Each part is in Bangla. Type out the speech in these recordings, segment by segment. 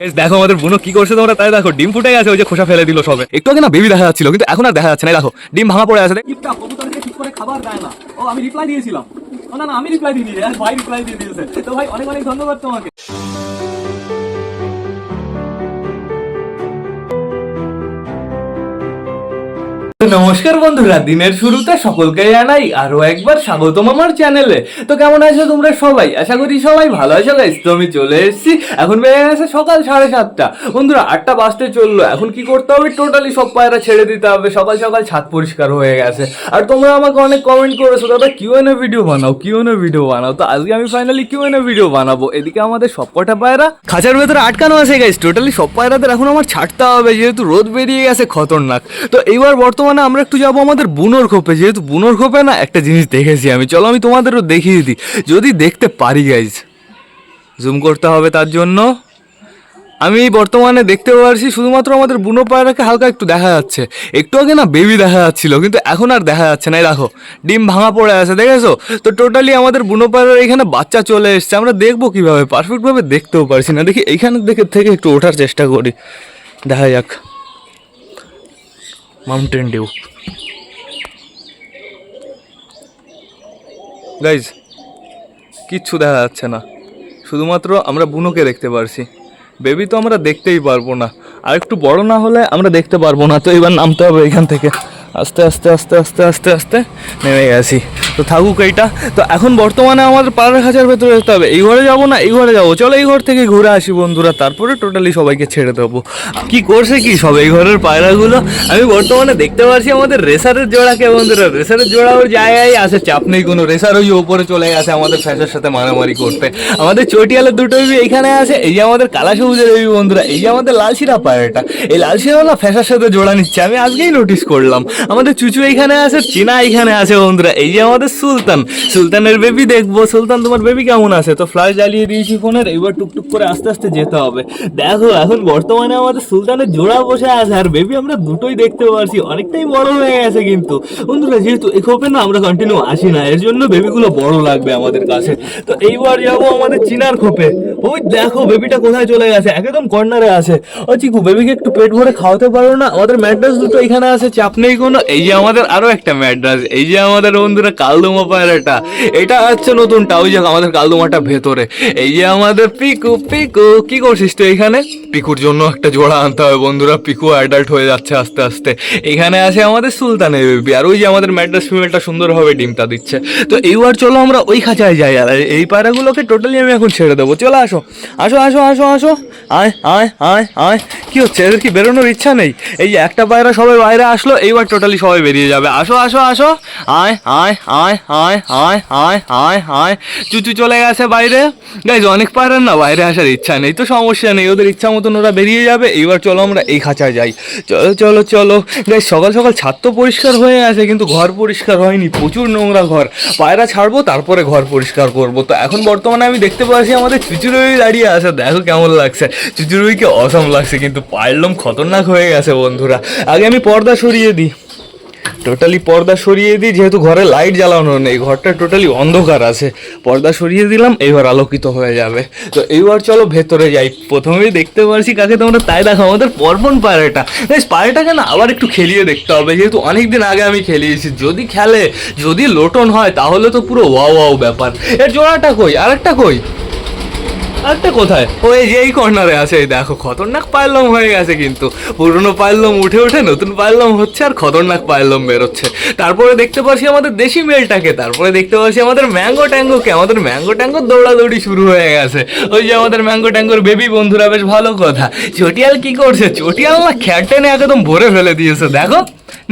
দেখো আমাদের বুনো কি করছে তোমরা? তাই দেখো, ডিম ফুটে গেছে, ওই যে খোসা ফেলে দিল সবে। একটু আগে না বেবি দেখা যাচ্ছিল, কিন্তু এখন আর দেখা যাচ্ছে না। দেখো, ডিম ভাঙা পড়ে আছে। খাবার দেয় না। ও, আমি রিপ্লাই দিয়েছিলাম। না না, আমি রিপ্লাই দিই ভাই রিপ্লাই দিয়ে দিয়েছে। তো ভাই, অনেক অনেক ধন্যবাদ তোমাকে। নমস্কার বন্ধুরা, দিনের শুরুতে সকলকে জানাই আরও একবার স্বাগতম আমার চ্যানেলে। তো কেমন আছো তোমরা সবাই? আশা করি সবাই ভালো আছো গাইস তো আমি চলে এসেছি। এখন বেড়ে গেছে সকাল সাড়ে সাতটা। বন্ধুরা, আটটা বাজতে চলল। এখন কি করতে হবে? টোটালি সব পায়রা ছেড়ে দিতে হবে। সকাল সকাল ছাদ পরিষ্কার হয়ে গেছে। আর তোমরা আমাকে অনেক কমেন্ট করেছ, দাদা কিউ এনে ভিডিও বানাও কিউ এনে ভিডিও বানাও। তো আজকে আমি ফাইনালি কিউ এনে ভিডিও বানাবো। এদিকে আমাদের সব কটা পায়রা খাঁচার ভেতরে আটকানো আছে গাইস টোটালি সব পায়রাদের এখন আমার ছাড়তে হবে, যেহেতু রোদ বেরিয়ে গেছে, খতরনাক। তো এইবার বর্তমানে আমরা একটু যাব আমাদের বুনোর খোপে। যেহেতু বুনোর খোপে না, একটা জিনিস দেখেছি আমি। চলো, আমি তোমাদেরও দেখিয়ে দিই। যদি দেখতে পারি গাইজ জুম করতে হবে তার জন্য। আমি বর্তমানে দেখতে পারছি, শুধুমাত্র আমাদের বুনো পায়রাকে হালকা একটু দেখা যাচ্ছে। একটু আগে না বেবি দেখা যাচ্ছিল, কিন্তু এখন আর দেখা যাচ্ছে না। দেখো, ডিম ভাঙা পড়ে আছে, দেখেছ? তো টোটালি আমাদের বুনো পায়রার এখানে বাচ্চা চলে এসছে। আমরা দেখব কীভাবে পারফেক্টভাবে দেখতেও পারছি না। দেখি এইখানে দেখে থেকে একটু ওঠার চেষ্টা করি। দেখা যাক। মাউন্টেন ডিউ গাইজ কিচ্ছু দেখা যাচ্ছে না। শুধুমাত্র আমরা বুনোকে দেখতে পারছি। বেবি তো আমরা দেখতেই পারব না। আর একটু বড় না হলে আমরা দেখতে পারব না। তো এবার নামতে হবে এখান থেকে। আস্তে আস্তে আস্তে আস্তে আস্তে আস্তে, নেমে গেছি। তো থাকুক এইটা। তো এখন বর্তমানে আমাদের পাড়ার খাঁচার ভেতরে যেতে হবে। এই ঘরে যাব না, এই ঘরে যাব। চলো এই ঘর থেকে ঘুরে আসি বন্ধুরা, তারপরে টোটালি সবাইকে ছেড়ে দেবো। কি করছে কি সব এই ঘরের পায়রাগুলো? আমি বর্তমানে দেখতে পাচ্ছি আমাদের রেসারের জোড়াকে বন্ধুরা। রেসারের জোড়া ওর জায়গায় আছে চাপ নেই কোনো। রেসার ওই ওপরে চলে গেছে আমাদের ফ্যাসের সাথে মারামারি করতে। আমাদের চটিয়ালের দুটো বেবি এইখানে আছে। এই যে আমাদের কালা সবুজের বেবি বন্ধুরা, এই যে আমাদের লাল শিরা পায়রাটা। এই লাল শিরা না ফ্যাসার সাথে জোড়া নিচ্ছে। আমি আজকেই নোটিস করলাম। আমাদের চুচু এইখানে আছে, চিনা এইখানে আছে বন্ধুরা। এই যে আমাদের সুলতান। সুলতানের বেবি দেখব। সুলতান, তোমার বেবি কেমন আছে? তো ফ্লাশ জ্বালিয়ে দিয়েছি ফোনের, এবার টুকটুক করে আস্তে আস্তে যেতে হবে। দেখো, এখন বর্তমানে আমাদের সুলতানের জোড়া বসে আছে, আর বেবি আমরা দুটোই দেখতে পারছি। অনেকটাই বড় হয়ে গেছে কিন্তু। বন্ধুরা, যেহেতু এখানে না, আমরা কন্টিনিউ আসি না। এর জন্য বেবিগুলো বড় লাগবে আমাদের কাছে। তো এইবার যাব আমাদের চিনার খোপে। ওই দেখো বেবিটা কোথায় চলে গেছে? একদম কর্নারে আছে। ও চিকু বেবিকে একটু পেট ভরে খাওয়াতে পারো না? আমাদের ম্যাড্রাস দুটো এখানে আছে, চাপ নেই কোনো। এই যে আমাদের আরও একটা ম্যাড্রাস এই যে আমাদের বন্ধুরা কালদমা পায়রাটা। এটা হচ্ছে নতুনটা ওই যে আমাদের কালদমাটা ভেতরে। এই যে আমাদের পিকু পিকু, কি করছিস তুই এখানে? পিকুর জন্য একটা জোড়া আনতে হবে বন্ধুরা, পিকু অ্যাডাল্ট হয়ে যাচ্ছে আস্তে আস্তে। এখানে আছে আমাদের সুলতানের বেবি আর ওই যে আমাদের ম্যাড্রাস ফিমেলটা সুন্দরভাবে ডিমটা দিচ্ছে। তো এইবার চলো আমরা ওই খাঁচায় যাই, আর এই পায়রাগুলোকে টোটালি আমি এখন ছেড়ে দেবো। চলো আসো আসো আসো আসো আসো। আয় আয় আয় আয়। কি হচ্ছে? এদের কি বেরোনোর ইচ্ছা নেই? এই একটা পায়রা সবাই বাইরে আসলো, এইবার টোটালি সবাই বেরিয়ে যাবে। আসো আসো আসো। আয় আয় আয় আয় আয় আয় আয় আয়। চুচু চলে গেছে বাইরে। গাইজ অনেক পায়রার না বাইরে আসার ইচ্ছা নেই, তো সমস্যা নেই। ওদের ইচ্ছা মতন ওরা বেরিয়ে যাবে। এইবার চলো আমরা এই খাঁচায় যাই। চলো চলো চলো। গাইজ সকাল সকাল ছাদ তো পরিষ্কার হয়ে আছে কিন্তু ঘর পরিষ্কার হয়নি। প্রচুর নোংরা ঘর। পায়রা ছাড়বো, তারপরে ঘর পরিষ্কার করব। তো এখন বর্তমানে আমি দেখতে পাচ্ছি আমাদের চুচুরুই দাঁড়িয়ে আছে। দেখো কেমন লাগছে। চুচুরুইকে অসম লাগছে, কিন্তু পারলাম খতরনাক হয়ে গেছে বন্ধুরা। আগে আমি পর্দা সরিয়ে দিই। টোটালি পর্দা সরিয়ে দিই, যেহেতু ঘরে লাইট জ্বালানো নেই। ঘরটা টোটালি অন্ধকার আছে। পর্দা সরিয়ে দিলাম, এইবার আলোকিত হয়ে যাবে। তো এইবার চলো ভেতরে যাই। প্রথমেই দেখতে পারছি কাকে তোমরা তাই দেখো, আমাদের পরপন পায়রাটা। বেশ, পায়রাটাকে না আবার একটু খেলিয়ে দেখতে হবে, যেহেতু অনেক দিন আগে আমি খেলিয়েছি। যদি খেলে, যদি লোটন হয়, তাহলে তো পুরো ওয়াও ওয়াও ব্যাপার। এর জোড়াটা কই? আরেকটা কই? আরেকটা কোথায়? ও, এই যে এই কর্নারে আছে, এই দেখো, খতরনাক পাইলম হয়ে গেছে কিন্তু। পুরনো পাইলম উঠে উঠে নতুন পাইলম হচ্ছে আর খতরনাক পাইলম বেরোচ্ছে। তারপরে দেখতে পাচ্ছি আমাদের দেশি মেলটাকে, তারপরে দেখতে পাচ্ছি আমাদের ম্যাঙ্গো ট্যাঙ্গোকে আমাদের ম্যাঙ্গো ট্যাঙ্গো দৌড়াদৌড়ি শুরু হয়ে গেছে। ওই যে আমাদের ম্যাঙ্গো ট্যাঙ্গোর বেবি বন্ধুরা, বেশ ভালো কথা। চটিয়াল কি করছে? চটিয়াল না খ্যাট টেনে একদম ভরে ফেলে দিয়েছে, দেখো।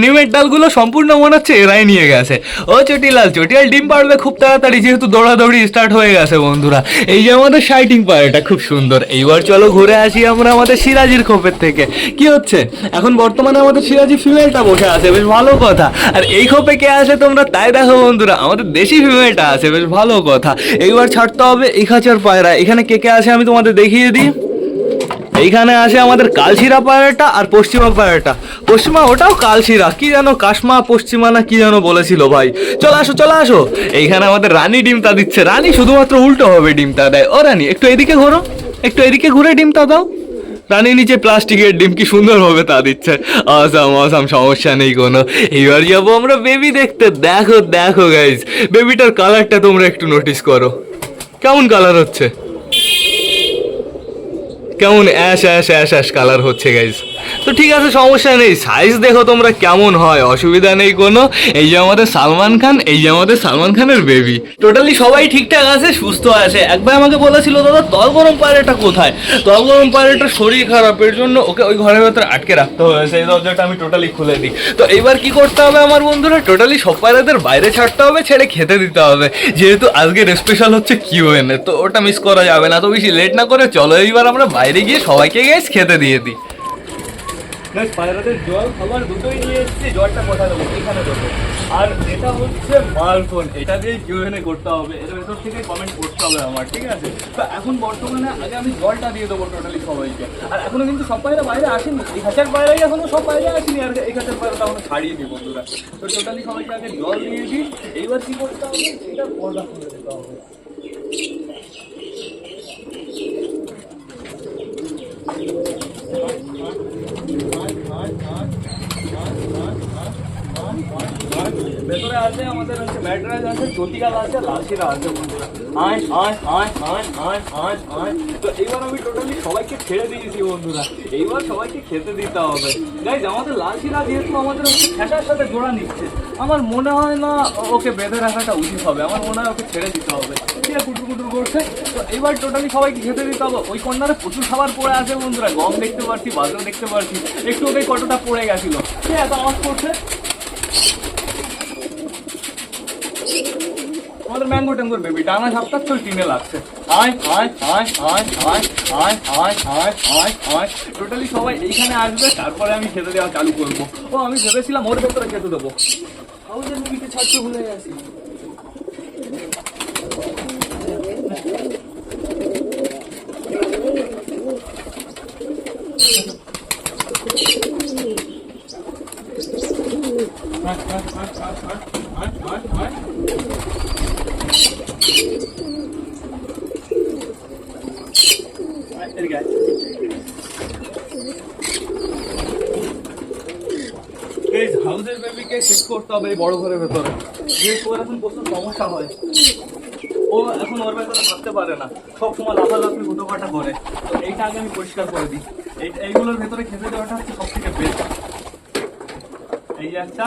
নিমের ডালগুলো সম্পূর্ণ মনে হচ্ছে এরাই নিয়ে গেছে। ও চটিলাল চটিয়াল ডিম পারবে খুব তাড়াতাড়ি, যেহেতু দৌড়াদৌড়ি স্টার্ট হয়ে গেছে বন্ধুরা। এই যে আমাদের শাইটিং পায়রাটা খুব সুন্দর। এইবার চলো ঘুরে আসি আমরা আমাদের সিরাজির খোপের থেকে। কি হচ্ছে? এখন বর্তমানে আমাদের সিরাজি ফিমেলটা বসে আছে, বেশ ভালো কথা। আর এই খোপে কে আছে তোমরা তাই দেখো বন্ধুরা, আমাদের দেশি ফিমেলটা আছে, বেশ ভালো কথা। এইবার ছাড়তে হবে এই খাঁচার পায়রা। এখানে কে কে আছে আমি তোমাদের দেখিয়ে দিই। এইখানে আসে আমাদের কালশিরা পায়রাটা আর পশ্চিমা পায়রাটা। পশ্চিমা, ওটাও কালশিরা। কি জানো কাশমা, পশ্চিমা না কি জানো বলেছিল ভাই। চলে আসো চলে আসো। এইখানে আমাদের রানী ডিমটা দিচ্ছে। রানী শুধুমাত্র উল্টো হবে ডিমটা দেয়। ও রানী, একটু এদিকে ঘোরো। একটু এদিকে ঘুরে ডিমটা দাও। প্রাণী নিচে প্লাস্টিকের ডিম কি সুন্দর হবে তা দিচ্ছে। আসাম আসাম, সমস্যা নেই কোনো। এবার যাব আমরা বেবি দেখতে। দেখো দেখো গাইজ বেবিটার কালারটা তোমরা একটু নোটিস করো। কেমন কালার হচ্ছে? কেমন ash ash ash ash colour হচ্ছে গাইজ তো ঠিক আছে, সমস্যা নেই। সাইজ দেখো তোমরা কেমন হয়, অসুবিধা নেই কোনো। এই যে আমাদের সালমান খান, এই যে আমাদের সালমান খানের বেবি টোটালি সবাই ঠিকঠাক আছে, সুস্থ আছে। একবার আমাকে বলেছিল, দাদা তল গরম পায়রাটা কোথায়? তল গরম পায়রাটার শরীর খারাপের জন্য ওকে ওই ঘরের ভেতরে আটকে রাখতে হয়েছে এই দরজাটা আমি টোটালি খুলে দিই। তো এইবার কি করতে হবে আমার বন্ধুরা? টোটালি সব পায়রাদের বাইরে ছাড়তে হবে, ছেড়ে খেতে দিতে হবে। যেহেতু আজকের স্পেশাল হচ্ছে কিউএনএ তো ওটা মিস করা যাবে না। তো বেশি লেট না করে চলো, এইবার আমরা বাইরে গিয়ে সবাইকে গিয়ে খেতে দিয়ে দিই। পায়রাদের জল দুটোই জলটা দেবো? এখানে দেবো। আর এটা হচ্ছে এটা দিয়ে করতে হবে? কমেন্ট করতে হবে আমার, ঠিক আছে? এখন বর্তমানে আগে আমি জলটা দিয়ে দেবো টোটালি সবাইকে। আর এখনও কিন্তু সব পায়রা বাইরে আসেনি। হাজার এখনও সব বাইরে আসেনি। আর হাজার ছাড়িয়ে দিই তো টোটালি সবাইকে আগে জল দিয়ে দিই। এইবার কি করতে হবে? এটা হবে। Nein, nein, nein. ভেতরে আছে আমাদের হচ্ছে আছে আছে আয় আয় আয় আয় তো আমি টোটালি সবাইকে ছেড়ে দিয়েছি বন্ধুরা। এইবার সবাইকে খেতে দিতে হবে। আমাদের যেহেতু আমাদের হচ্ছে সাথে জোড়া নিচ্ছে, আমার মনে হয় না ওকে বেঁধে রাখাটা উচিত হবে। আমার মনে হয় ওকে ছেড়ে দিতে হবে। আছে কুটুর কুটুর করছে। তো এইবার টোটালি সবাইকে খেতে দিতে হবে। ওই কর্নারে প্রচুর খাবার পড়ে আছে বন্ধুরা। গম দেখতে পাচ্ছি বাজার দেখতে পাচ্ছি একটু ওকে কতটা পড়ে গেছিল। ঠিক আছে আওয়াজ করছে। আমাদের ম্যাঙ্গো ট্যাঙ্গোর বেবি ডানা ঝাপটার তো টিনে লাগছে আয় আয় আয় আয় আয় আয় আয় আয় আয় আয় টোটালি সবাই এইখানে আসবে, তারপরে আমি খেতে দেওয়া চালু করব। ও, আমি ভেবেছিলাম ওর ভেতরে খেতে দেবো। হাউজের মুভিতে ছাড়তে ভুলে গেছি আয়, আয়, আয়, আয়, আয়, আয়, আয়, আয়। এদিকে আয়। Guys, হাউসের বেবিকে শিফট করতে হবে বড় ঘরের ভেতরে। যেহেতু ওর এখন প্রচুর সমস্যা হয়। ও এখন ওর ভেতরে থাকতে পারে না। সব সময় লাফালাফি হুটোপাটা করে। তো আগে আমি পরিষ্কার করে দিই। এই, এইগুলোর ভেতরে খেতে দেওয়াটা হচ্ছে সব বেস্ট এই একটা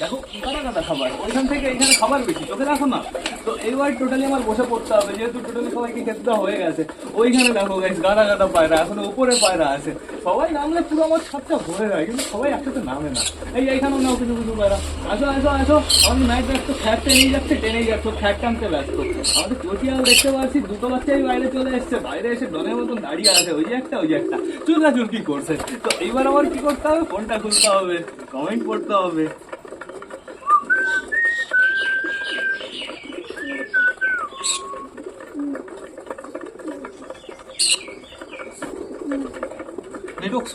দেখো কাটা কাটা খাবার? ওইখান থেকে এইখানে খাবার বেশি, চোখে রাখো না? তো এইবার টোটালি আমার বসে পড়তে হবে, যেহেতু টোটালি সবাইকে খেতে দেওয়া হয়ে গেছে। ওইখানে দেখো গাইস গাদা গাদা পায়রা, এখন উপরে পায়রা আছে। সবাই নামলে পুরো আমার ছাদটা ভরে যায়, কিন্তু সবাই একসাথে নামে না। এই, এইখানেও নাও কিছু কিছু পায়রা। আসো আসো আসো। আমাদের নাইট ব্যস্ত খ্যাট টেনেই যাচ্ছে টেনেই যাচ্ছে খ্যাট টানতে ব্যস্ত। আমাদের চটিয়াল দেখতে পাচ্ছি, দুটো বাচ্চাই বাইরে চলে এসছে। বাইরে এসে ডনের মতন দাঁড়িয়ে আছে, ওই যে একটা, ওই যে একটা। চুলকা চুলকি করছে? তো এইবার আমার কি করতে হবে? ফোনটা খুলতে হবে কমেন্ট করতে হবে।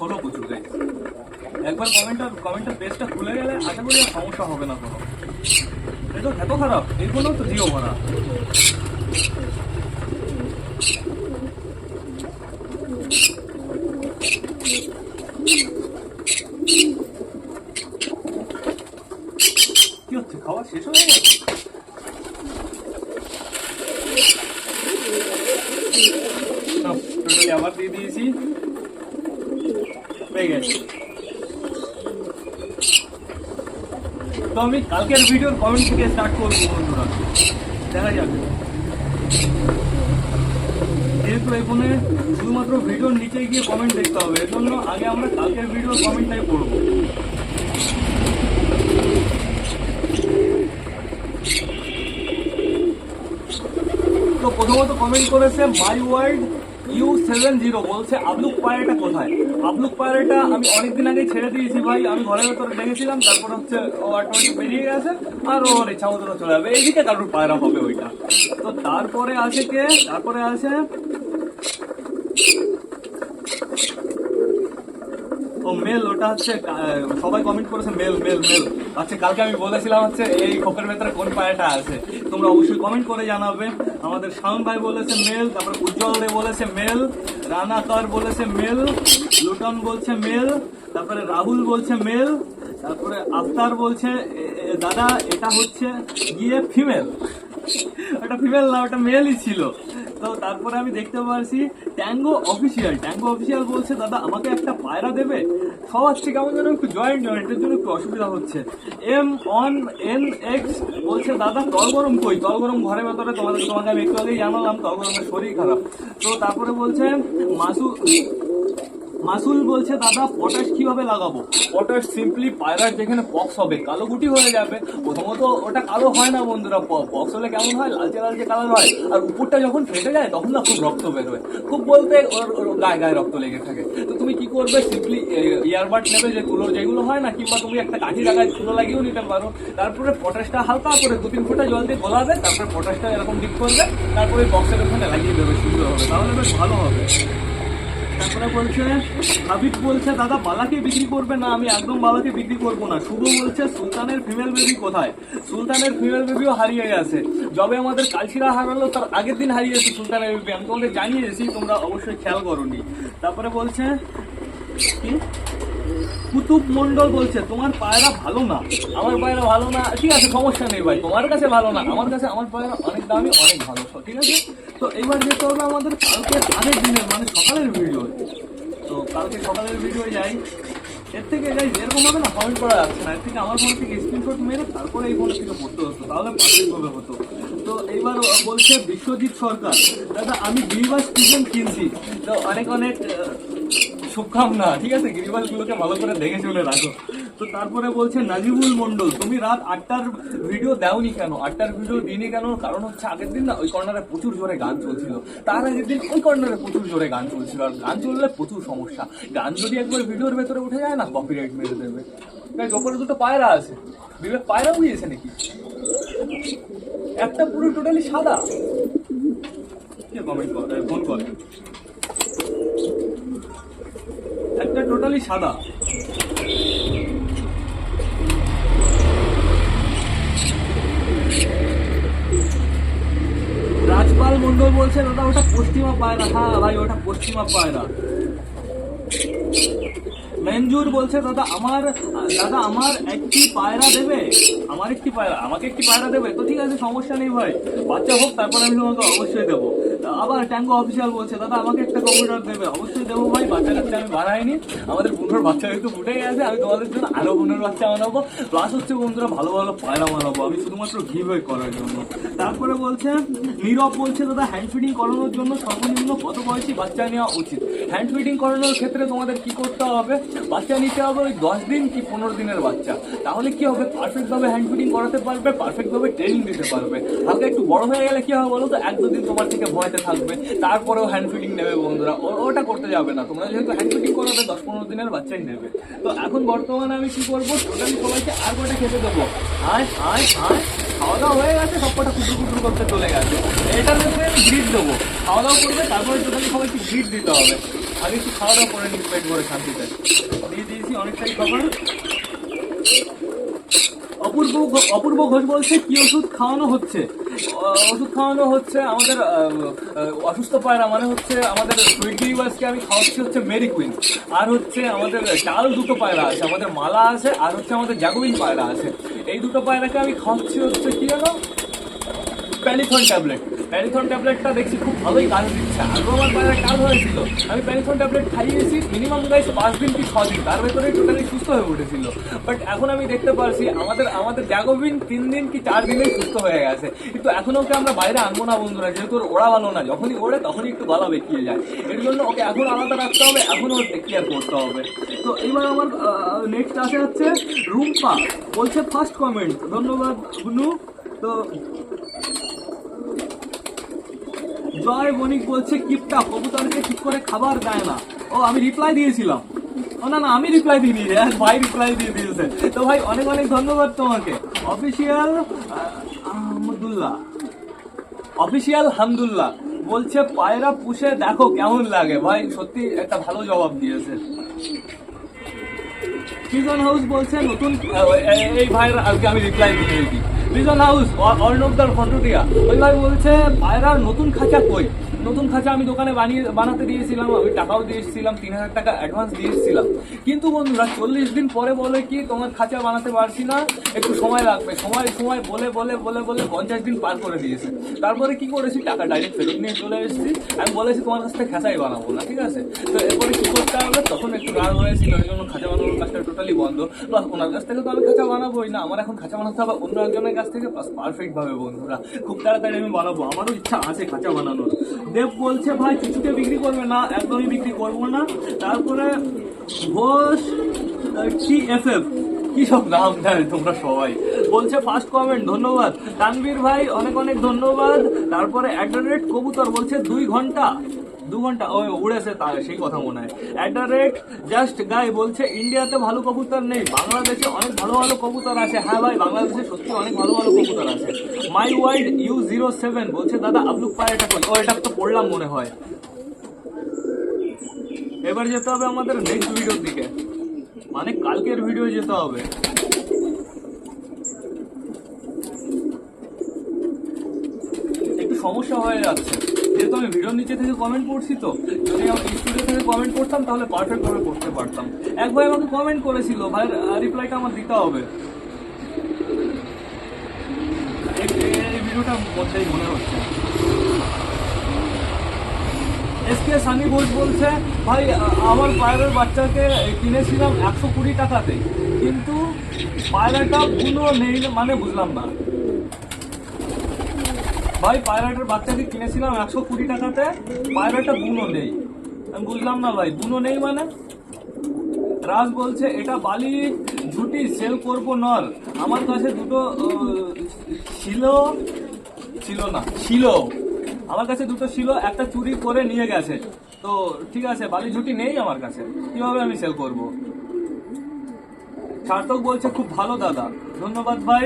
স্লো প্রচুর গাই একবার কমেন্টটা কমেন্টের পেজটা খুলে গেলে আশা করি সমস্যা হবে না কোনো। এটা এত খারাপ এইগুলো তো জিও ভরা। কালকের ভিডিওর কমেন্ট থেকে স্টার্ট করব বন্ধুরা। দেখা যাবে যেহেতু এখানে শুধুমাত্র ভিডিওর নিচে গিয়ে কমেন্ট দেখতে হবে, এর জন্য আগে আমরা কালকের ভিডিওর কমেন্টটাই পড়ব। তো প্রথমত কমেন্ট করেছে my world U seven zero বলছে আবলুক পায়রাটা কোথায়? আবলুক পায়রাটা আমি অনেকদিন আগে ছেড়ে দিয়েছি ভাই। আমি ঘরের ভেতরে দেখেছিলাম, তারপর হচ্ছে ও অটোমেটিক বেরিয়ে গেছে, আর ওর ইচ্ছা মতো চলে যাবে। এইদিকে কারোর পায়রা হবে ওইটা। তো তারপরে আছে কে? তারপরে আছে ও মেল ওটা হচ্ছে সবাই কমেন্ট করেছে মেল মেল মেল আচ্ছা কালকে আমি বলেছিলাম হচ্ছে, এই খোপের ভেতরে কোন পায়রাটা আছে। তোমরা অবশ্যই কমেন্ট করে জানাবে। আমাদের শাওন ভাই বলেছে মেল তারপরে উজ্জ্বল দে বলেছে মেল রানাকর বলেছে মেল লুটন বলছে মেল তারপরে রাহুল বলছে মেল তারপরে আফতার বলছে দাদা, এটা হচ্ছে গিয়ে ফিমেল ওটা ফিমেল না, ওটা মেলই ছিল। তো তারপরে আমি দেখতে পারছি ট্যাঙ্গো অফিসিয়াল। ট্যাঙ্গো অফিসিয়াল বলছে, দাদা, আমাকে একটা পায়রা দেবে? সবার থেকে আমার জন্য একটু জয়েন্ট জয়েন্টের জন্য একটু অসুবিধা হচ্ছে। এম অন এন এক্স বলছে, দাদা তল গরম কই? তল গরম ঘরের ভেতরে তোমাদের, তোমাকে আমি একটু আগেই জানালাম তল গরমের শরীর খারাপ। তো তারপরে বলছে, মাসু মাসুল বলছে, দাদা পটাশ কীভাবে লাগাবো? পটাশ সিম্পলি পায়রার যেখানে পক্স হবে, কালো গুটি হয়ে যাবে। প্রথমত ওটা কালো হয় না বন্ধুরা পক্স হলে কেমন হয়? লালচে লালচে কালার হয়। আর উপরটা যখন ফেটে যায়, তখন না খুব রক্ত বেরোয় খুব বলতে ওর ওর গায়ে গায়ে রক্ত লেগে থাকে। তো তুমি কি করবে? সিম্পলি ইয়ারবাড নেবে যে তুলো যেগুলো হয় না, কিংবা তুমি একটা কাঠি লাগায় তুলো লাগিয়েও নিতে পারো। তারপরে পটাশটা হালকা করে দু তিন ফুটা জল দিয়ে গোলাবে, তারপরে পটাশটা এরকম ডিপ করবে, তারপরে বক্সের ওখানে লাগিয়ে দেবে, সুন্দর হবে। তাহলে বেশ ভালো হবে। তারপরে বলছে হাবিব বলছে, দাদা, বালাকে বিক্রি করবে না, আমি একদম বালাকে বিক্রি করব না। শুভ বলছে, সুলতানের ফিমেল বেবি কোথায়? সুলতানের ফিমেল বেবিও হারিয়ে গেছে। যবে আমাদের কালশিরা হারালো, তার আগের দিন হারিয়েছে সুলতানের বেবি আমি তোমাদের জানিয়েছি তোমরা অবশ্যই খেয়াল করো তারপরে বলছে, কি? কুতুব মন্ডল বলছে, তোমার পায়রা ভালো না। আমার পায়রা ভালো না। ঠিক আছে, সমস্যা নেই ভাই, তোমার কাছে ভালো না। আমার কাছে, আমার পায়রা অনেক দামি, অনেক ভালো। ঠিক আছে? তো এবার যেতে হবে আমাদের কালকে আগের দিনের মানে সকালের ভিডিও তো কালকে সকালের ভিডিও যাই। এর থেকে যাই, যেরকম হবে না কমেন্ট করা যাচ্ছে না, এর থেকে আমার ফোন থেকে স্ক্রিনশট মেরে তারপরে এই ফোন থেকে পড়তে হতো, তাহলে পারফেক্ট ভাবে হতো। তো এইবার বলছে বিশ্বজিৎ সরকার, দাদা আমি গিরিবাস স্টুডেন্ট কিনছি। তো অনেক অনেক আহ, না ঠিক আছে? গিরিবাস গুলোকে ভালো করে দেখে শুনে রাখো। তো তারপরে বলছে নাজিবুল মন্ডল তুমি রাত আটটার ভিডিও দাওনি কেন? আটটার ভিডিও দিনি কেন? কারণ হচ্ছে আগের দিন না ওই কর্নারে প্রচুর জোরে গান চলছিল। তার আগের দিন ওই কর্নারে প্রচুর জোরে গান চলছিল। আর গান চললে প্রচুর সমস্যা। গান যদি একবার ভিডিওর ভেতরে উঠে যায় না কপিরাইট মেরে দেবে। তাই ওপরে দুটো পায়রা আছে। বিবেক পায়রা উড়িয়েছে নাকি? একটা পুরো টোটালি সাদা। কমেন্ট কর? ফোন কর। একটা টোটালি সাদা। রাজপাল মন্ডল বলছে, দাদা, ওটা পশ্চিমা পায়রা। হ্যাঁ ভাই, ওটা পশ্চিমা পায়রা। মেনজুর বলছে, দাদা, আমার দাদা, আমার একটি পায়রা দেবে। আমার একটি পায়রা? আমাকে একটি পায়রা দেবে? তো ঠিক আছে, সমস্যা নেই ভাই। বাচ্চা হোক, তারপর আমি তোমাকে অবশ্যই দেবো। আবার ট্যাঙ্গো অফিসিয়াল বলছে, দাদা, আমাকে একটা কম্পিউটার দেবে। অবশ্যই দেবো ভাই বাচ্চা কাচ্চা আমি বানাইনি আমাদের বন্ধুর বাচ্চা একটু ফুটে গেছে, আমি তোমাদের জন্য আরও বন্ধুর বাচ্চা বানাবো। প্লাস হচ্ছে বন্ধুরা ভালো ভালো পায়রা বানাবো, আমি শুধুমাত্র গিভ করার জন্য। তারপরে বলছে, নীরব বলছে, দাদা হ্যান্ড ফিডিং করানোর জন্য সর্বনিম্ন কত বয়সী বাচ্চা নেওয়া উচিত? হ্যান্ড ফিডিং করানোর ক্ষেত্রে তোমাদের কি করতে হবে? বাচ্চা নিতে হবে ওই দশ দিন কি পনেরো দিনের বাচ্চা। তাহলে কি হবে? পারফেক্ট ভাবে হ্যান্ড ফিডিং করাতে পারবে পারফেক্ট ভাবে ট্রেনিং দিতে পারবে। হালকা একটু বড় হয়ে গেলে কি হবে বলো তো? এক দুদিন তোমার থেকে ভয়তে থাকবে, তারপরেও হ্যান্ড ফিডিং নেবে বন্ধুরা। ওটা করতে যাবে না। তোমরা যেহেতু হ্যান্ড ফিডিং করাবে দশ পনেরো দিনের বাচ্চাই নেবে। তো এখন বর্তমানে আমি কি করব টোটালি সবাইকে আর কটা খেতে দেবো। আয় আয় আয় খাওয়া দাওয়া হয়ে গেছে সব কটা কুটুর কুটুর করতে চলে গেছে। এটার মধ্যে গ্রিড দেবো। খাওয়া দাওয়া করবে, তারপরে টোটালি সবাইকে গ্রিড দিতে হবে। আমি একটু খাওয়া দাওয়া করে নিই, পেট ভরে শান্তিতে। দিয়ে দিয়েছি অনেকটাই খাবার অপূর্ব অপূর্ব ঘোষ বলছে কি ওষুধ খাওয়ানো হচ্ছে? ওষুধ খাওয়ানো হচ্ছে, আমাদের অসুস্থ পায়রা মানে হচ্ছে আমাদের বাসকে আমি খাওয়াচ্ছি হচ্ছে মেরি কুইন আর হচ্ছে আমাদের ডাল দুটো পায়রা আছে, আমাদের মালা আছে, আর হচ্ছে আমাদের জাগুইন পায়রা আছে। এই দুটো পায়রাকে আমি খাওয়াচ্ছি হচ্ছে কি জানো? প্যালিথন ট্যাবলেট। প্যালিথন ট্যাবলেটটা দেখছি খুব ভালোই কাজ দিচ্ছে। আগেও আমার পায়রা কাজ হয়েছিল। আমি প্যালিথন ট্যাবলেট খাইয়েছি মিনিমাম গাইছে পাঁচ দিন কি ছ দিন। তার ভেতরে টোটালি সুস্থ হয়ে উঠেছিল। বাট এখন আমি দেখতে পারছি, আমাদের আমাদের জাগোবিন তিন দিন কি চার দিনে সুস্থ হয়ে গেছে। কিন্তু এখনও ওকে আমরা বাইরে আনব না বন্ধুরা? যেহেতু ওরা ভালো না, যখনই ওড়ে তখনই একটু গলা বেঁকিয়ে যায়। এর জন্য ওকে এখন আলাদা রাখতে হবে, এখন ওর কেয়ার করতে হবে। তো এবার আমার নেক্সট আসে হচ্ছে রুম্পা। বলছে ফার্স্ট কমেন্ট ধন্যবাদ, গুনু। তো জয় বণিক বলছে, কিপটা কবুতরকে ঠিক করে খাবার দেয় না। ও, আমি রিপ্লাই দিয়েছিলাম। ও, না না, আমি রিপ্লাই দিইনি ভাই রিপ্লাই দিয়ে দিয়েছে। তো ভাই, অনেক অনেক ধন্যবাদ তোমাকে। অফিসিয়াল আহমদুল্লাহ অফিসিয়াল হামদুল্লাহ বলছে, পায়রা পুষে দেখো কেমন লাগে। ভাই, সত্যি একটা ভালো জবাব দিয়েছে। প্রিজন হাউস বলছে, নতুন এই ভাইয়ের, আজকে আমি রিপ্লাই দিয়ে দিই। প্রিজন হাউস অর্ণবদার ফটোটিয়া। ওই ভাই বলছে পায়রার নতুন খাঁচা কই? নতুন খাঁচা আমি দোকানে বানিয়ে, বানাতে দিয়েছিলাম, আমি টাকাও দিয়ে এসেছিলাম তিন হাজার টাকা অ্যাডভান্স দিয়ে এসেছিলাম কিন্তু বন্ধুরা, চল্লিশ দিন পরে বলে কি, তোমার খাঁচা বানাতে পারছি না, একটু সময় লাগবে। সময় সময় বলে বলে বলে বলে পঞ্চাশ দিন পার করে দিয়েছে। তারপরে কি করেছি, টাকা ডাইরেক্ট ফেরত নিয়ে চলে এসেছি। আমি বলেছি, তোমার কাছ থেকে খাঁচাই বানাবো না, ঠিক আছে? তো এরপরে কি করতে হবে? তখন একটু রাগ হয়েছিল ওই জন্য খাঁচা বানানোর কাজটা টোটালি বন্ধ। প্লাস ওনার কাছ থেকে তো আমি খাঁচা বানাবোই না। আমার এখন খাঁচা বানাতে হবে অন্য একজনের কাছ থেকে। প্লাস পারফেক্ট বন্ধুরা। খুব তাড়াতাড়ি আমি বানাবো। আমারও ইচ্ছা আছে খাঁচা বানানোর। দেব বলছে, ভাই, কিছুতে বিক্রি করবে না, একদমই বিক্রি করব না। তারপরে ঘোষ টি এফ এফ কি সব নাম দেয় তোমরা সবাই? বলছে ফার্স্ট কমেন্ট ধন্যবাদ। তানবীর ভাই, অনেক অনেক ধন্যবাদ। তারপরে অ্যাট দ্য রেট কবুতর বলছে, দুই ঘণ্টা। দু ঘণ্টা, ওই উড়েছে তা সেই কথা মনে হয়। At the rate just guy বলছে ইন্ডিয়াতে ভালো কবুতর নেই, বাংলাদেশে অনেক ভালো ভালো কবুতর আছে। হ্যাঁ ভাই, বাংলাদেশে সত্যি অনেক ভালো ভালো কবুতর আছে। My wide U zero seven বলছে, দাদা আবলুক পায়, এটা ও, এটা তো পড়লাম মনে হয়। এবার যেতে হবে আমাদের নেক্সট ভিডিওর দিকে। মানে কালকের ভিডিও যেতে হবে। একটু সমস্যা হয়ে যাচ্ছে। যেহেতু আমি ভিডিওর নিচে থেকে কমেন্ট করছি তো। যদি আমি স্টুডিও থেকে কমেন্ট করতাম তাহলে পারফেক্ট ভাবে করতে পারতাম। এক ভাই আমাকে কমেন্ট করেছিল ভাই রিপ্লাইটা আমার দিতে হবে। কিনেছিলাম একশো কুড়ি টাকাতে, কিন্তু পায়রাটা বুনো নেই মানে বুঝলাম না। ভাই পায়রাটার বাচ্চাকে কিনেছিলাম একশো কুড়ি টাকাতে। পায়রাটা বুনো নেই। আমি বুঝলাম না ভাই, বুনো নেই মানে? রাজ বলছে, এটা বালি ঝুটি সেল করব নর। আমার কাছে দুটো ছিল ছিল না ছিল আমার কাছে দুটো ছিল একটা চুরি করে নিয়ে গেছে। তো ঠিক আছে, বালি ঝুটি নেই আমার কাছে। কীভাবে আমি সেল করব? সার্থক বলছে, খুব ভালো দাদা। ধন্যবাদ ভাই।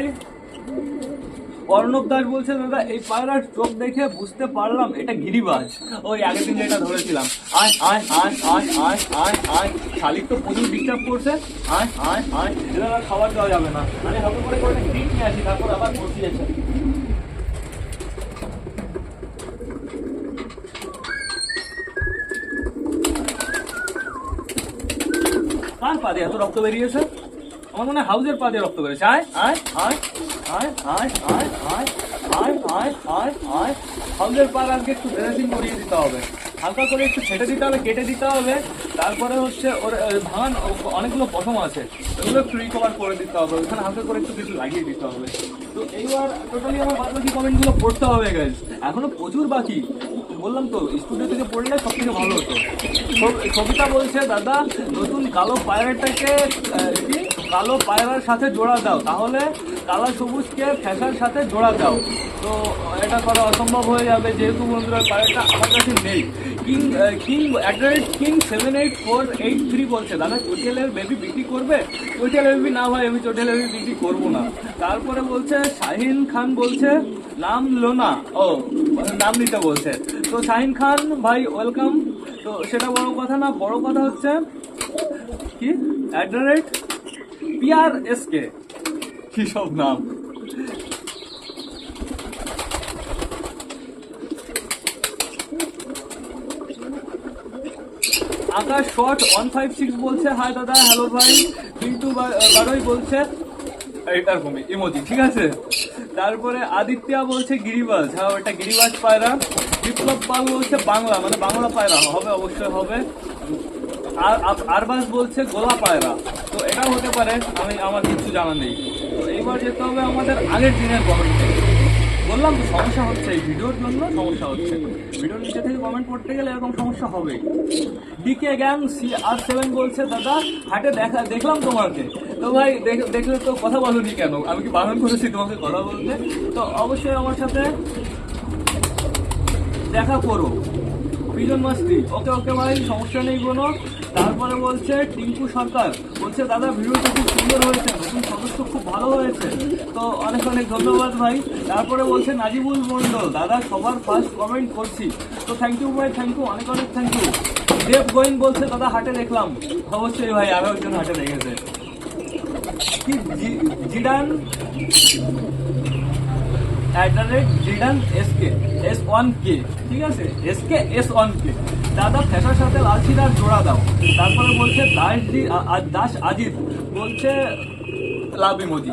অর্ণব দাস বলছে, দাদা, এই পায়রার চোখ দেখে বুঝতে পারলাম, এটা গিরিবাজ। ওই আগের দিন যেটা ধরেছিলাম। আয় আয় আয় আয় আয় আয় আয়। শালিক তো প্রচুর ডিস্টার্ব করছে। আয় আয় আয়। আর খাবার দেওয়া যাবে না। আমি হাতে করে করে গ্রিট নিয়ে আসি, তারপর আবার বসিয়েছে কার পা এত রক্ত বেরিয়েছে? আমার মনে হয় হাউজের পা দিয়ে রক্ত বেরিয়েছে আয় আয় আয়। আয় আয় আয় আয় আয় আয় আয় আয়। হাউজের পা আজকে একটু ড্রেসিং করিয়ে দিতে হবে। হালকা করে একটু ছেটে দিতে হবে, কেটে দিতে হবে। তারপরে হচ্ছে ওর ও- অনেকগুলো পশম আছে ওগুলো একটু রিকভার করে দিতে হবে। ওখানে হালকা করে একটু কিছু লাগিয়ে দিতে হবে। তো এইবার টোটালি আমার বাদ কমেন্টগুলো পড়তে হবে গাইজ এখনও প্রচুর বাকি। বললাম তো স্টুডিও থেকে পড়লে সব থেকে ভালো হতো। সবিতা বলছে, দাদা, নতুন কালো পায়রাটাকে কি? কালো পায়রার সাথে জোড়া দাও, তাহলে কালা সবুজকে ফ্যাশার সাথে জোড়া দাও। তো, এটা করা অসম্ভব হয়ে যাবে, যেহেতু বন্ধুরা পায়রাটা আমার কাছে নেই। King king address king seven eight four eight three বলছে, দাদা চোটেলের বেবি বিক্রি করবে? চোটেলের বেবি না ভাই, আমি চোটেলের বেবি বিক্রি করব না। তারপরে বলছে, শাহিন খান বলছে, নাম লোনা। ও নাম নিতে বলছে। তো শাহিন খান, ভাই ওয়েলকাম তো সেটা বড় কথা না, বড় কথা হচ্ছে, কি? At the rate PR S K সব নাম? Akash short one five six বলছে হাই দাদা হ্যালো ভাই। কিন্তু বারোই বলছে এরকমই ইমোজি, ঠিক আছে? তারপরে আদিত্যা বলছে, গিরিবাজ। হ্যাঁ ওটা গিরিবাজ পায়রা। বিপ্লব পাল বলছে, বাংলা। মানে বাংলা পায়রা, হবে, অবশ্যই হবে। আর আরবাস বলছে, গোলা পায়রা। তো এটাও হতে পারে, আমি, আমার কিছু জানা নেই। তো এইবার যেতে হবে আমাদের আগের দিনের কমেন্ট বললাম তো সমস্যা হচ্ছে এই ভিডিওর জন্য, সমস্যা হচ্ছে। ভিডিওর নিচে থেকে কমেন্ট করতে গেলে এরকম সমস্যা হবে। DK gang C R seven বলছে, দাদা, হাটে দেখা, দেখলাম তোমাকে। তো ভাই দেখলে তো কথা বলনি কেন? আমি কি বারণ করেছি তোমাকে কথা বলতে? তো অবশ্যই আমার সাথে দেখা করো। পিজন মাস্তি, ওকে ওকে ভাই, সমস্যা নেই কোনো। তারপরে বলছে টিঙ্কু সরকার। বলছে, দাদা, ভিডিওটা খুব সুন্দর হয়েছে, নতুন সদস্য খুব ভালো হয়েছে। তো অনেক অনেক ধন্যবাদ ভাই। তারপরে বলছে, নাজিবুল মন্ডল দাদা, সবার ফার্স্ট কমেন্ট করছি। তো থ্যাংক ইউ ভাই থ্যাংক ইউ অনেক অনেক থ্যাংক ইউ দেব গোয়েন বলছে, দাদা, হাটে দেখলাম। অবশ্যই ভাই, আরও একজন হাটে দেখেছে। জিডান এস ওয়ান কে ঠিক আছে? এস ওয়ান কে দাদা সাথে লালচিরার জোড়া দাও। তারপরে বলছে দাস দি আ- আ- দাস আজিত। বলছে লাভ ইমোজি।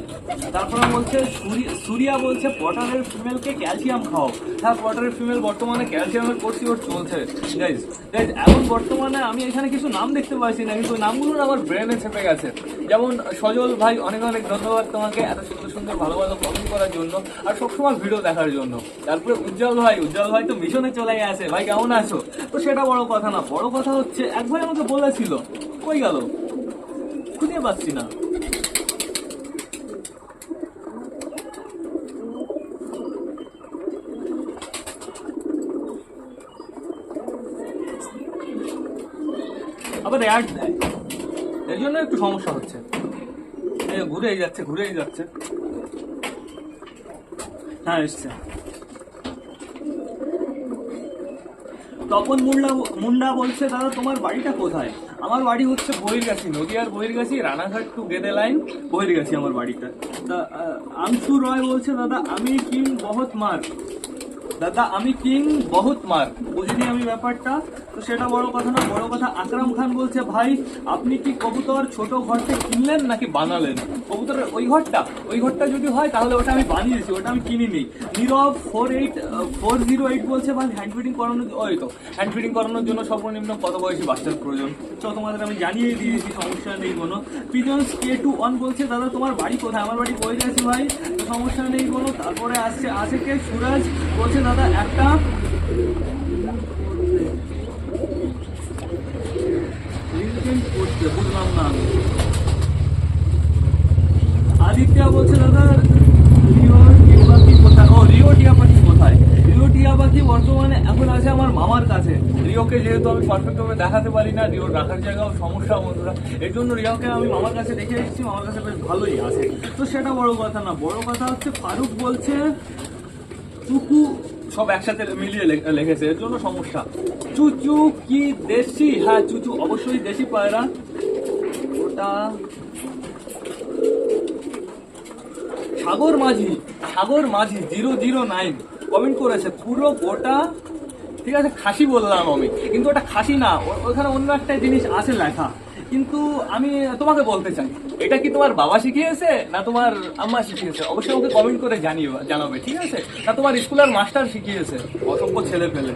তারপরে বলছে, সুরি- সুরিয়া বলছে, পটারের ফিমেলকে ক্যালসিয়াম খাও। হ্যাঁ পটারের ফিমেল বর্তমানে ক্যালসিয়ামের কোর্স ইউর চলছে। গাইজ গাইজ এখন বর্তমানে আমি এখানে কিছু নাম দেখতে পাচ্ছি না, কিন্তু নামগুলো আমার ব্রেনে চেপে গেছে। যেমন সজল ভাই, অনেক অনেক ধন্যবাদ তোমাকে এত সুন্দর সুন্দর ভালো ভালো কমেন্ট করার জন্য, আর সবসময় ভিডিও দেখার জন্য। তারপরে উজ্জ্বল ভাই উজ্জ্বল ভাই তো মিশনে চলে গেছে। ভাই, কেমন আছো? তো সেটা বড় কথা না, বড় কথা হচ্ছে, এক ভাই আমাকে বলেছিল, কই গেল? খুঁজে পাচ্ছি না। অ্যাড দেয় এর জন্য একটু সমস্যা হচ্ছে। ঘুরেই যাচ্ছে ঘুরেই যাচ্ছে। হ্যাঁ এসছে। তপন মুন্ডা মুন্ডা বলছে, দাদা, তোমার বাড়িটা কোথায়? আমার বাড়ি হচ্ছে বহিরগাছি, নদিয়ার বহিরগাছি, রানাঘাট টু গেদে লাইন বহিরগাছি আমার বাড়িটা। তা আমসু রয় বলছে, দাদা, আমি কিং বহুত মার। দাদা, আমি কিং বহুত মার। বুঝিনি আমি ব্যাপারটা? সেটা বড় কথা না, বড় কথা আকরাম খান বলছে, ভাই, আপনি কি কবুতর ছোট ঘরটা কিনলেন নাকি বানালেন? কবুতরের ওই ঘরটা ওই ঘরটা যদি হয়, তাহলে ওটা আমি বানিয়েছি, ওটা আমি কিনি কিনিনি। Nirab four eight four zero eight বলছে, ভাই হ্যান্ড ফিটিং করানোর ওই তো হ্যান্ড ফিটিং করানোর জন্য সর্বনিম্ন কত বয়সী বাচ্চার প্রয়োজন? তো তোমাদের আমি জানিয়ে দিয়েছি, সমস্যা নেই কোনো। পিজন্স কে টু ওয়ান বলছে, দাদা, তোমার বাড়ি কোথায়? আমার বাড়ি বই গেছি ভাই? সমস্যা নেই কোনো। তারপরে আসছে আছে কে সুরাজ, বলছে, দাদা, একটা রিলকেন করতে বুঝলাম না আমি আদিত্য বলছে, দাদা, রিও টিয়া কোথায়? ও, রিও টিয়া কোথায়? রিও টিয়া বর্তমানে এখন আছে আমার মামার কাছে। রিওকে যেহেতু আমি পারফেক্ট ভাবে দেখাতে পারি না, রিওর রাখার জায়গাও সমস্যা, বন্ধুরা। এর জন্য রিওকে আমি মামার কাছে রেখে এসেছি মামার কাছে বেশ ভালোই আছে। তো সেটা বড় কথা না, বড় কথা হচ্ছে ফারুক বলছে, চুকু সব একসাথে মিলিয়ে লিখেছে, এর জন্য সমস্যা। চুচু কি দেশি? হ্যাঁ চুচু অবশ্যই দেশি পায়রা। ওটা সাগর মাঝি সাগর মাঝি জিরো জিরো নাইন। কমেন্ট করেছে, পুরো গোটা ঠিক আছে, খাসি বললাম আমি, কিন্তু ওটা খাসি না ওখানে অন্য একটা জিনিস আছে লেখা। কিন্তু আমি তোমাকে বলতে চাই, এটা কি তোমার বাবা শিখিয়েছে না তোমার আম্মা শিখিয়েছে? অবশ্যই আমাকে কমেন্ট করে জানিয়ে জানাবে, ঠিক আছে? না তোমার স্কুলের মাস্টার শিখিয়েছে অসংখ্য ছেলে পেলে।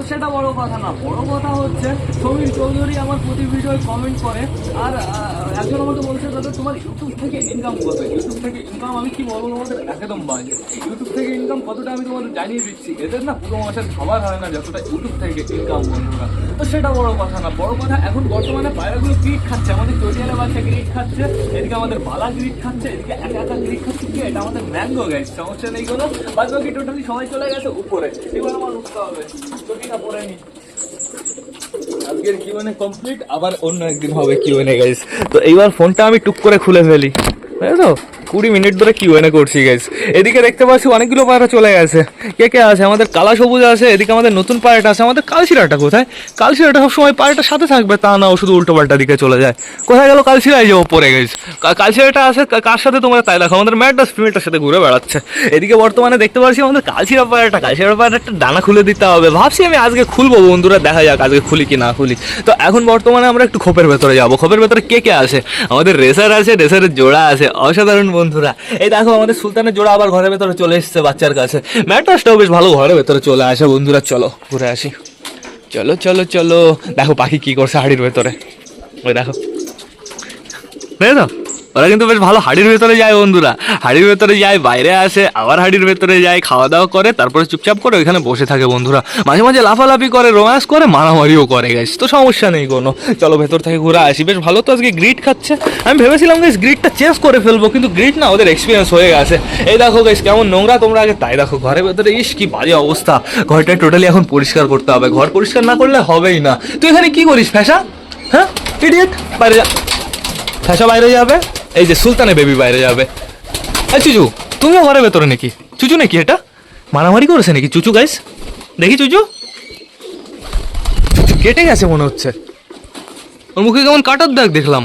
তো সেটা বড় কথা না। বড় কথা হচ্ছে, সমীর চৌধুরী আমার প্রতি ভিডিও কমেন্ট করে, আর একজন আমাকে বলছে, দাদা, তোমার ইউটিউব থেকে ইনকাম কত? ইউটিউব থেকে ইনকাম আমি কি বলব তোমাদের? একদম বাজে। ইউটিউব থেকে ইনকাম কতটা আমি তোমাদের জানিয়ে দিচ্ছি। এদের না পুরো মাসের খাবার হয় না যতটা ইউটিউব থেকে ইনকাম বন্ধুরা। তো সেটা বড় কথা না। বড় কথা, এখন বর্তমানে পায়রাগুলো গ্রিট খাচ্ছে? আমাদের চটিয়ালা বাচ্চা গ্রিট খাচ্ছে, এদিকে আমাদের বালা গ্রিট খাচ্ছে, এদিকে একা একা গ্রিট খাচ্ছে। কি এটা আমাদের ম্যাঙ্গো গাইস সমস্যা নেই কোনো? বাদ বাকি টোটালি সবাই চলে গেছে উপরে। এবার আমার উঠতে হবে। চটিটা পরে নি। কমপ্লিট আবার অন্য একদিন হবে কিউএনএ গাইস তো এইবার ফোনটা আমি টুক করে খুলে ফেলি। তাই তো? কুড়ি মিনিট ধরে কিউএনএ করছি গাইস এদিকে দেখতে পাচ্ছি অনেকগুলো পায়রা চলে গেছে। কে কে আছে? আমাদের কালা সবুজ আছে, এদিকে আমাদের নতুন পায়রাটা আছে। আমাদের কালশিরাটা কোথায়? কালশিরাটা সবসময় পায়রাটার সাথে থাকবে, তা না ও শুধু উল্টো পাল্টা দিকে চলে যায়। কোথায় গেল কালশিরাই যাব পরে গেছে কালশিরাটা আছে কার সাথে তোমরা তাই দেখো? আমাদের ম্যাডাস ফিমেলটার সাথে ঘুরে বেড়াচ্ছে। এদিকে বর্তমানে দেখতে পাচ্ছি আমাদের কালশিরা পায়রাটা। কালশিরা পায়রাটা ডানা খুলে দিতে হবে। ভাবছি আমি আজকে খুলবো, বন্ধুরা, দেখা যাক আজকে খুলি কি না খুলি। তো এখন বর্তমানে আমরা একটু খোপের ভেতরে যাব। খোপের ভেতরে কে কে আছে? আমাদের রেসার আছে, রেসারের জোড়া আছে। অসাধারণ বন্ধুরা। এই দেখো আমাদের সুলতানের জোড়া আবার ঘরের ভেতরে চলে এসছে বাচ্চার কাছে। ম্যাট্রাসটাও বেশ ভালো ঘরের ভেতরে চলে আসে বন্ধুরা, চলো ঘুরে আসি। চলো চলো চলো। দেখো পাখি কি করছে হাড়ির ভেতরে। ওই দেখো। দেখো ওরা কিন্তু বেশ ভালো হাড়ির ভেতরে যায় বন্ধুরা। হাড়ির ভেতরে যায়, বাইরে আসে, আবার হাড়ির ভেতরে যায় খাওয়া দাওয়া করে, তারপরে চুপচাপ করে ওইখানে বসে থাকে বন্ধুরা। মাঝে মাঝে লাফালাফি করে, রোম্যান্স করে, মারামারিও করে গেছে তো সমস্যা নেই কোনো। চলো ভেতর থেকে ঘুরে আসি। বেশ ভালো তো আজকে গ্রিট খাচ্ছে। আমি ভেবেছিলাম গাইস গ্রিটটা চেঞ্জ করে ফেলব, কিন্তু গ্রিট না, ওদের এক্সপিরিয়েন্স হয়ে গেছে। এই দেখো গাইস কেমন নোংরা তোমরা আগে তাই দেখো। ঘরের ভেতরে ইস, কি বাজে অবস্থা। ঘরটা টোটালি এখন পরিষ্কার করতে হবে। ঘর পরিষ্কার না করলে হবেই না। তুই এখানে কি করিস ফ্যাশা হ্যাঁ? ইডিয়েট বাইরে যা। ফ্যাশা বাইরে যাবে? এই যে সুলতানে বেবি বাইরে যাবে। এই চুচু, তুমিও ঘরের ভেতরে নাকি? চুচু নাকি এটা? মারামারি করেছে নাকি চুচু গাইস দেখি চুচু। চুচু কেটে গেছে মনে হচ্ছে। ওর মুখে কেমন কাটার দেখ দেখলাম।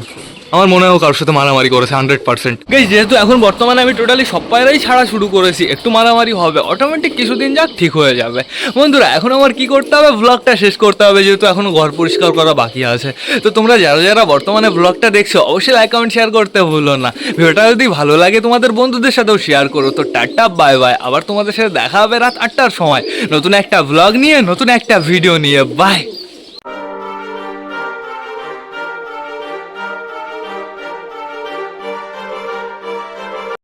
আমার মনে হয় কারোর সাথে মারামারি করেছে হান্ড্রেড পার্সেন্ট যেহেতু এখন বর্তমানে আমি টোটালি সব পায়রাই ছাড়া শুরু করেছি, একটু মারামারি হবে অটোমেটিক কিছুদিন যাক, ঠিক হয়ে যাবে। বন্ধুরা, এখন আমার কি করতে হবে? ব্লগটা শেষ করতে হবে, যেহেতু এখনও ঘর পরিষ্কার করা বাকি আছে। তো তোমরা যারা যারা বর্তমানে ব্লগটা দেখছ, অবশ্যই লাইক কমেন্ট শেয়ার করতে ভুলো না। ভিডিওটা যদি ভালো লাগে, তোমাদের বন্ধুদের সাথেও শেয়ার করো। তো টাটা বাই বাই আবার তোমাদের সাথে দেখা হবে রাত আটটার সময়। নতুন একটা ব্লগ নিয়ে, নতুন একটা ভিডিও নিয়ে। বাই